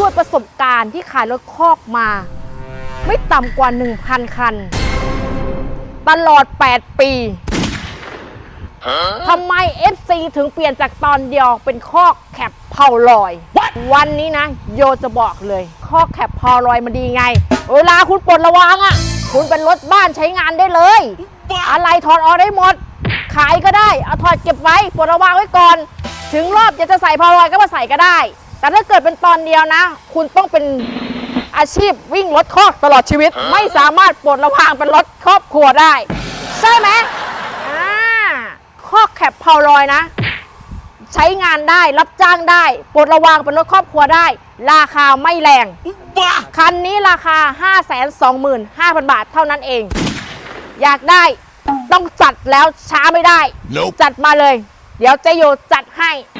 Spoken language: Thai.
ด้วยประสบการณ์ที่ขายรถคอกมา ไม่ต่ำกว่า 1,000 คัน ตลอด 8 ปีทำไม FC ถึงเปลี่ยนจากตอนเดียวเป็นคอกแคปเผาลอย วันนี้นะ โยจะบอกเลยคอกแคปเผาลอยมันดีไง เวลาคุณปลดระวังอะ่ะ คุณเป็นรถบ้านใช้งานได้เลย อะไรถอดออกได้หมด ขายก็ได้ เอาถอดเก็บไว้ปลดระวางไว้ก่อน ถึงรอบจะจะใส่พอลอยก็มาใส่ก็ได้ แต่ถ้าเกิดเป็นตอนเดียวนะ คุณต้องเป็นอาชีพวิ่งรถคอกตลอดชีวิต ไม่สามารถปลดระวางเป็นรถครอบครัวได้ ใช่ไหมอ่าคอกแคปพอลอยนะ ใช้งานได้รับจ้างได้ปลดระวางเป็นรถครอบครัวได้ ราคาไม่แรง คันนี้ราคา 525,000 บาทเท่านั้นเอง อยากได้ต้องจัดแล้วช้าไม่ได้ Nope. จัดมาเลย เดี๋ยวเจโยจัดให้ไปเลย